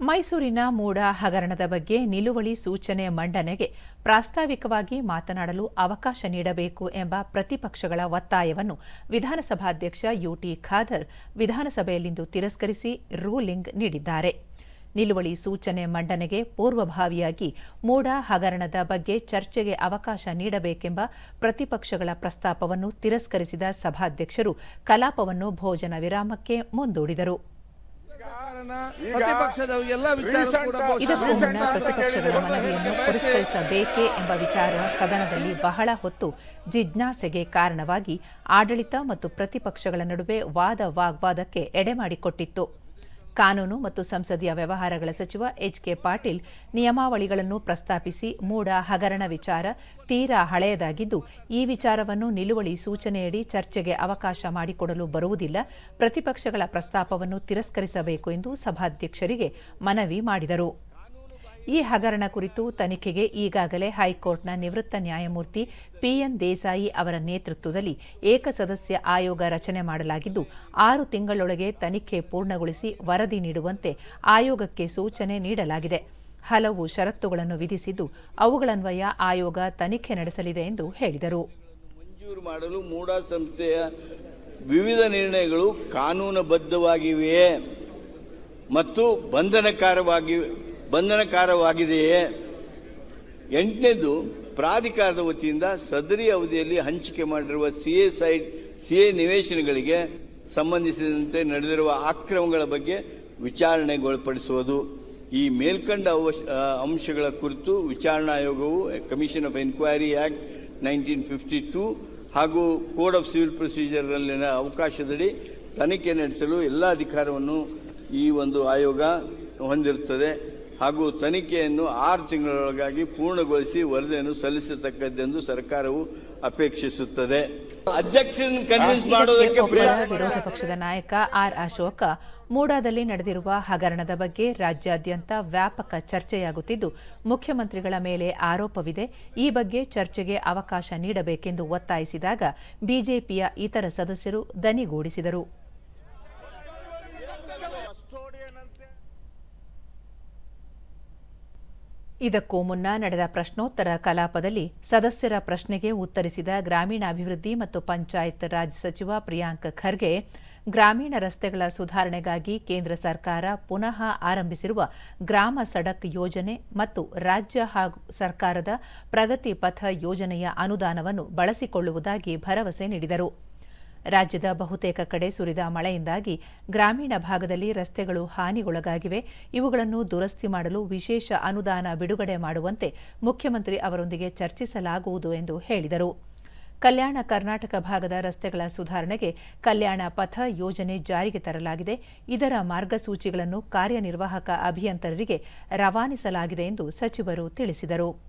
ಮೈಸೂರಿನ ಮೂಡ ಹಗರಣದ ಬಗ್ಗೆ ನಿಲುವಳಿ ಸೂಚನೆ ಮಂಡನೆಗೆ ಪ್ರಾಸ್ತಾವಿಕವಾಗಿ ಮಾತನಾಡಲು ಅವಕಾಶ ನೀಡಬೇಕು ಎಂಬ ಪ್ರತಿಪಕ್ಷಗಳ ಒತ್ತಾಯವನ್ನು ವಿಧಾನಸಭಾಧ್ಯಕ್ಷ ಯುಟಿ ಖಾದರ್ ವಿಧಾನಸಭೆಯಲ್ಲಿಂದು ತಿರಸ್ಕರಿಸಿ ರೂಲಿಂಗ್ ನೀಡಿದ್ದಾರೆ. ನಿಲುವಳಿ ಸೂಚನೆ ಮಂಡನೆಗೆ ಪೂರ್ವಭಾವಿಯಾಗಿ ಮೂಡ ಹಗರಣದ ಬಗ್ಗೆ ಚರ್ಚೆಗೆ ಅವಕಾಶ ನೀಡಬೇಕೆಂಬ ಪ್ರತಿಪಕ್ಷಗಳ ಪ್ರಸ್ತಾಪವನ್ನು ತಿರಸ್ಕರಿಸಿದ ಸಭಾಧ್ಯಕ್ಷರು ಕಲಾಪವನ್ನು ಭೋಜನ ವಿರಾಮಕ್ಕೆ ಮುಂದೂಡಿದರು. ಇದಕ್ಕೂ ಮುನ್ನ ಪ್ರತಿಪಕ್ಷಗಳ ಮನವಿಯನ್ನು ಪುರಸ್ಕರಿಸಬೇಕೇ ಎಂಬ ವಿಚಾರ ಸದನದಲ್ಲಿ ಬಹಳ ಹೊತ್ತು ಜಿಜ್ಞಾಸೆಗೆ ಕಾರಣವಾಗಿ ಆಡಳಿತ ಮತ್ತು ಪ್ರತಿಪಕ್ಷಗಳ ನಡುವೆ ವಾದ ವಾಗ್ವಾದಕ್ಕೆ ಎಡೆಮಾಡಿಕೊಟ್ಟಿತ್ತು ಕಾನೂನು ಮತ್ತು ಸಂಸದೀಯ ವ್ಯವಹಾರಗಳ ಸಚಿವ ಎಚ್ ಕೆ ಪಾಟೀಲ್ ನಿಯಮಾವಳಿಗಳನ್ನು ಪ್ರಸ್ತಾಪಿಸಿ ಮೂಡ ಹಗರಣ ವಿಚಾರ ತೀರಾ ಹಳೆಯದಾಗಿದ್ದು, ಈ ವಿಚಾರವನ್ನು ನಿಲುವಳಿ ಸೂಚನೆಯಡಿ ಚರ್ಚೆಗೆ ಅವಕಾಶ ಮಾಡಿಕೊಡಲು ಬರುವುದಿಲ್ಲ. ಪ್ರತಿಪಕ್ಷಗಳ ಪ್ರಸ್ತಾಪವನ್ನು ತಿರಸ್ಕರಿಸಬೇಕು ಎಂದು ಸಭಾಧ್ಯಕ್ಷರಿಗೆ ಮನವಿ ಮಾಡಿದರು. ಈ ಹಗರಣ ಕುರಿತು ತನಿಖೆಗೆ ಈಗಾಗಲೇ ಹೈಕೋರ್ಟ್ನ ನಿವೃತ್ತ ನ್ಯಾಯಮೂರ್ತಿ ಪಿಎನ್ ದೇಸಾಯಿ ಅವರ ನೇತೃತ್ವದಲ್ಲಿ ಏಕಸದಸ್ಯ ಆಯೋಗ ರಚನೆ ಮಾಡಲಾಗಿದ್ದು, ಆರು ತಿಂಗಳೊಳಗೆ ತನಿಖೆ ಪೂರ್ಣಗೊಳಿಸಿ ವರದಿ ನೀಡುವಂತೆ ಆಯೋಗಕ್ಕೆ ಸೂಚನೆ ನೀಡಲಾಗಿದೆ. ಹಲವು ಷರತ್ತುಗಳನ್ನು ವಿಧಿಸಿದ್ದು, ಅವುಗಳನ್ವಯ ಆಯೋಗ ತನಿಖೆ ನಡೆಸಲಿದೆ ಎಂದು ಹೇಳಿದರು. ಮಂಜೂರು ಮಾಡಲು ಮೂಡಾ ಸಂಸ್ಥೆಯ ವಿವಿಧ ನಿರ್ಣಯಗಳು ಕಾನೂನುಬದ್ಧವಾಗಿವೆಯೇ ಮತ್ತು ಬಂಧನಕಾರವಾಗಿ ಬಂಧನಕಾರವಾಗಿದೆಯೇ? ಎಂಟನೇದು, ಪ್ರಾಧಿಕಾರದ ವತಿಯಿಂದ ಸದರಿ ಅವಧಿಯಲ್ಲಿ ಹಂಚಿಕೆ ಮಾಡಿರುವ ಸಿಎ ಸೈಟ್ ಸಿಎ ನಿವೇಶನಗಳಿಗೆ ಸಂಬಂಧಿಸಿದಂತೆ ನಡೆದಿರುವ ಅಕ್ರಮಗಳ ಬಗ್ಗೆ ವಿಚಾರಣೆಗೊಳಪಡಿಸುವುದು. ಈ ಮೇಲ್ಕಂಡ ಅಂಶಗಳ ಕುರಿತು ವಿಚಾರಣಾ ಆಯೋಗವು commission of enquiry act nineteen fifty two ಹಾಗೂ ಕೋಡ್ ಆಫ್ ಸಿವಿಲ್ ಪ್ರೊಸೀಜರ್ನಲ್ಲಿನ ಅವಕಾಶದಡಿ ತನಿಖೆ ನಡೆಸಲು ಎಲ್ಲ ಅಧಿಕಾರವನ್ನು ಈ ಒಂದು ಆಯೋಗ ಹೊಂದಿರುತ್ತದೆ. ಹಾಗೂ ತನಿಖೆಯನ್ನು ಆರು ತಿಂಗಳೊಳಗಾಗಿ ಪೂರ್ಣಗೊಳಿಸಿ ವರದಿಯನ್ನು ಸಲ್ಲಿಸತಕ್ಕದ್ದೆಂದು ಸರ್ಕಾರವು ಅಪೇಕ್ಷಿಸುತ್ತದೆ. ಅಧ್ಯಕ್ಷರನ್ನು ಕನ್ವಿನ್ಸ್ ಮಾಡೋದಕ್ಕೆ ಒಬ್ಬರ ವಿರೋಧ ಪಕ್ಷದ ನಾಯಕ ಆರ್ ಅಶೋಕ ಮೂಡಾದಲ್ಲಿ ನಡೆದಿರುವ ಹಗರಣದ ಬಗ್ಗೆ ರಾಜ್ಯಾದ್ಯಂತ ವ್ಯಾಪಕ ಚರ್ಚೆಯಾಗುತ್ತಿದ್ದು ಮುಖ್ಯಮಂತ್ರಿಗಳ ಮೇಲೆ ಆರೋಪವಿದೆ. ಈ ಬಗ್ಗೆ ಚರ್ಚೆಗೆ ಅವಕಾಶ ನೀಡಬೇಕೆಂದು ಒತ್ತಾಯಿಸಿದಾಗ ಬಿಜೆಪಿಯ ಇತರ ಸದಸ್ಯರು ದನಿಗೂಡಿಸಿದರು. ಇದಕ್ಕೂ ಮುನ್ನ ನಡೆದ ಪ್ರಶ್ನೋತ್ತರ ಕಲಾಪದಲ್ಲಿ ಸದಸ್ಯರ ಪ್ರಶ್ನೆಗೆ ಉತ್ತರಿಸಿದ ಗ್ರಾಮೀಣಾಭಿವೃದ್ಧಿ ಮತ್ತು ಪಂಚಾಯತ್ ರಾಜ್ ಸಚಿವ ಪ್ರಿಯಾಂಕ್ ಖರ್ಗೆ, ಗ್ರಾಮೀಣ ರಸ್ತೆಗಳ ಸುಧಾರಣೆಗಾಗಿ ಕೇಂದ್ರ ಸರ್ಕಾರ ಪುನಃ ಆರಂಭಿಸಿರುವ ಗ್ರಾಮ ಸಡಕ್ ಯೋಜನೆ ಮತ್ತು ರಾಜ್ಯ ಹಾಗೂ ಸರ್ಕಾರದ ಪ್ರಗತಿ ಪಥ ಯೋಜನೆಯ ಅನುದಾನವನ್ನು ಬಳಸಿಕೊಳ್ಳುವುದಾಗಿ ಭರವಸೆ ನೀಡಿದರು. ರಾಜ್ಯದ ಬಹುತೇಕ ಕಡೆ ಸುರಿದ ಮಳೆಯಿಂದಾಗಿ ಗ್ರಾಮೀಣ ಭಾಗದಲ್ಲಿ ರಸ್ತೆಗಳು ಹಾನಿಗೊಳಗಾಗಿವೆ. ಇವುಗಳನ್ನು ದುರಸ್ತಿ ಮಾಡಲು ವಿಶೇಷ ಅನುದಾನ ಬಿಡುಗಡೆ ಮಾಡುವಂತೆ ಮುಖ್ಯಮಂತ್ರಿ ಅವರೊಂದಿಗೆ ಚರ್ಚಿಸಲಾಗುವುದು ಎಂದು ಹೇಳಿದರು. ಕಲ್ಯಾಣ ಕರ್ನಾಟಕ ಭಾಗದ ರಸ್ತೆಗಳ ಸುಧಾರಣೆಗೆ ಕಲ್ಯಾಣ ಪಥ ಯೋಜನೆ ಜಾರಿಗೆ ತರಲಾಗಿದೆ. ಇದರ ಮಾರ್ಗಸೂಚಿಗಳನ್ನು ಕಾರ್ಯನಿರ್ವಾಹಕ ಅಭಿಯಂತರರಿಗೆ ರವಾನಿಸಲಾಗಿದೆ ಎಂದು ಸಚಿವರು ತಿಳಿಸಿದರು.